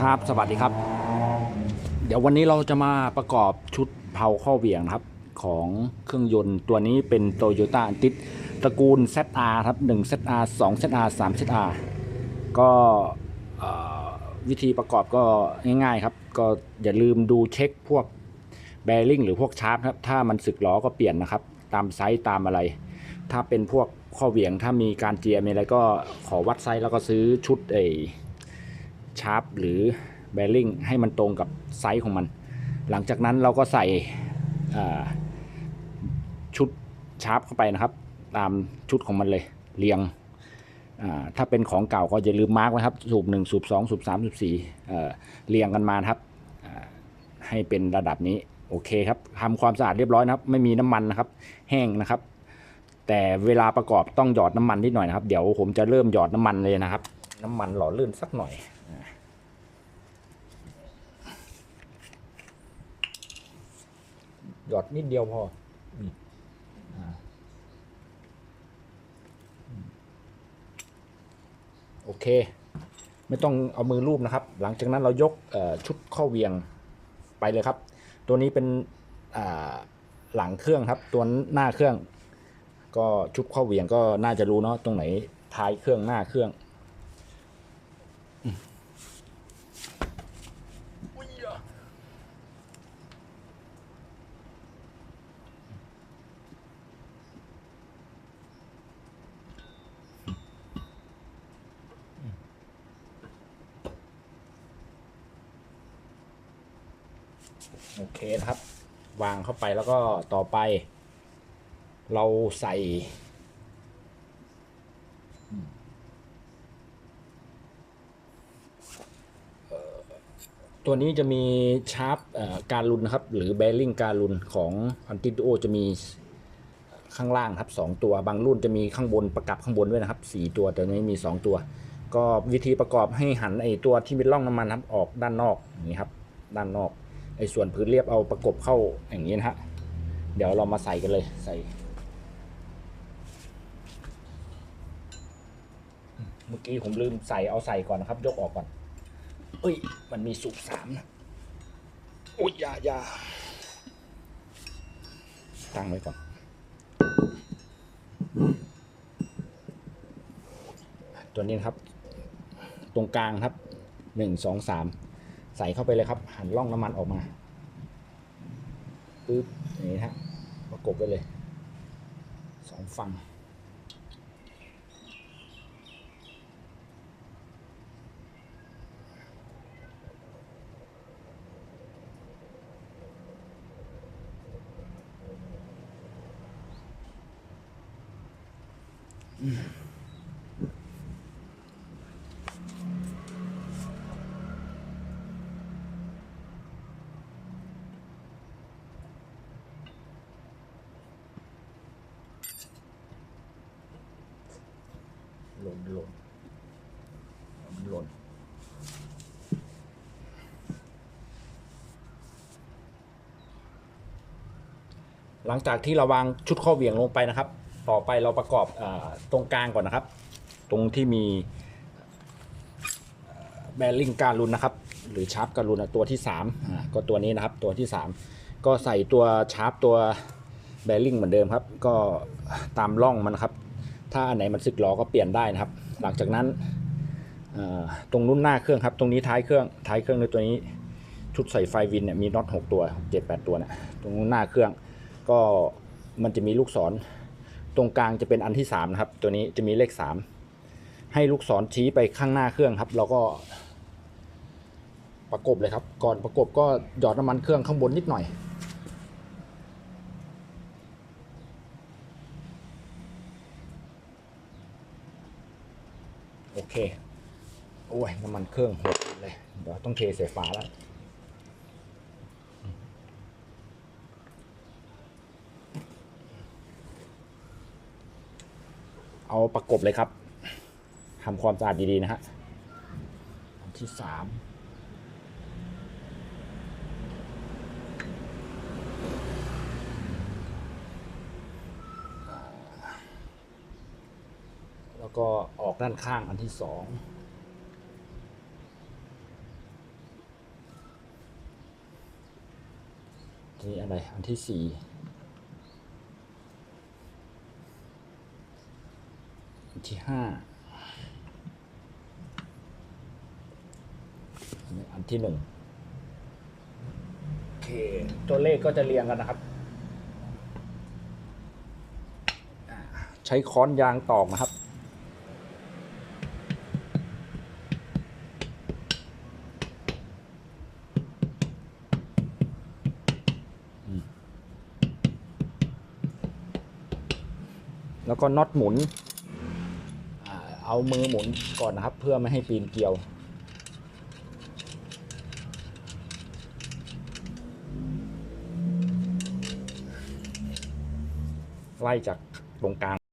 ครับสวัสดีครับ เดี๋ยววันนี้เราจะมาประกอบชุดเผาข้อเหวี่ยงนะครับ ของเครื่องยนต์ตัวนี้เป็น Toyota a n t i ตระกูล ZR ครับ1 ZR 2 ZR 3 ZR ก็เอ่อวิธีประกอบก็ง่ายๆครับ ก็อย่าลืมดูเช็คพวกแบริ่งหรือพวกชาร์ปครับ ถ้ามันสึกล้อก็เปลี่ยนนะครับ ตามไซส์ตามอะไร ถ้าเป็นพวกข้อเหวี่ยงถ้ามีการเจียมีอะไรก็ขอวัดไซส์แล้วก็ซื้อชุดไอ ชาร์ปหรือแบริ่งให้มันตรงกับไซส์ของมัน หลังจากนั้นเราก็ใส่ชุดชาร์ปเข้าไปนะครับ ตามชุดของมันเลยเรียงถ้าเป็นของเก่าก็อย่าลืมมาร์กนะครับ สูบ1สูบ2สูบ3สูบ4เอ่เรียงกันมาครับ ให้เป็นระดับนี้โอเคครับทำความสะอาดเรียบร้อยนะครับ ไม่มีน้ำมันนะครับ แห้งนะครับ แต่เวลาประกอบต้องหยอดน้ำมันนิดหน่อยนะครับ เดี๋ยวผมจะเริ่มหยอดน้ำมันเลยนะครับ น้ำมันหล่อลื่นสักหน่อย หยอดนิดเดียวพอนี่โอเค ไม่ต้องเอามือรูปนะครับ หลังจากนั้นเรายกชุดข้อเวียงไปเลยครับ ตัวนี้เป็นหลังเครื่องครับ ตัวหน้าเครื่อง ก็ชุดข้อเวียงก็น่าจะรู้เนาะตรงไหนท้ายเครื่องหน้าเครื่อง โอเคนะครับ วางเข้าไปแล้วก็ต่อไป เราใส่ตัวนี้จะมีชาร์ปการุนนะครับ หรือแบริ่งการุนของอันติโอจะมีข้างล่างครับ 2 ตัวบางรุ่นจะมีข้างบนประกับข้างบนด้วยนะครับ 4 ตัวแต่นี้มี 2 ตัว ก็วิธีประกอบให้หันไอตัวที่เป็นร่องน้ำมันครับออกด้านนอกอย่างนี้ครับ ด้านนอก ไอ้ส่วนพื้นเรียบเอาประกบเข้าอย่างนี้นะฮะ เดี๋ยวเรามาใส่กันเลยใส่เมื่อกี้ผมลืมใส่เอาใส่ก่อนนะครับ ยกออกก่อน เอ้ย มันมีสูบสามนะอุ้ยยายาตั้งไว้ก่อน ตัวนี้นครับ ตรงกลางครับหนึ่งสองสาม ใส่เข้าไปเลยครับ หันร่องน้ำมันออกมาปึ๊บอย่างนี้ฮะประกบไปเลยสองฝั่ง หล่นหล่นหล่นหลังจากที่เราวางชุดข้อเหวี่ยงลงไปนะครับ ต่อไปเราประกอบอตรงกลางก่อนนะครับ ตรงที่มีแบริ่งการุนนะครับ หรือชาร์ปการุนตัวที่3อ่าก็ตัวนี้นะครับตัวที่ 3 ก็ใส่ตัวชาร์ปตัวแบริ่งเหมือนเดิมครับ ก็ตามร่องมันครับ ถ้าอันไหนมันสึกลอก็เปลี่ยนได้นะครับ หลังจากนั้นตรงนู้นหน้าเครื่องครับ ตรงนี้ท้ายเครื่องท้ายเครื่องในตัวนี้ชุดใส่ไฟวินเนี่ยมีน็อต6ตัว7 8 ตัวเนี่ยตรงนู้นหน้าเครื่องก็มันจะมีลูกศร ตรงกลางจะเป็นอันที่3นะครับตัวนี้จะมีเลข 3 ให้ลูกศรชี้ไปข้างหน้าเครื่องครับแล้วก็ประกบเลยครับ ก่อนประกบก็หยอดน้ำมันเครื่องข้างบนนิดหน่อย โอเค โอ้ยน้ำมันเครื่องหมดเลย เดี๋ยวต้องเทใส่ฝาแล้วเอาประกบเลยครับทำความสะอาดดีๆนะฮะอันที่สาม ก็ออกด้านข้างอันที่สองนี่อะไร อันที่สี่อันที่ห้าอันที่หนึ่งโอเค ตัวเลขก็จะเรียงกันนะครับ ใช้ค้อนยางตอกนะครับ แล้วก็น็อตหมุน เอามือหมุนก่อนนะครับ เพื่อไม่ให้ปีนเกลียว ไล่จากตรงกลาง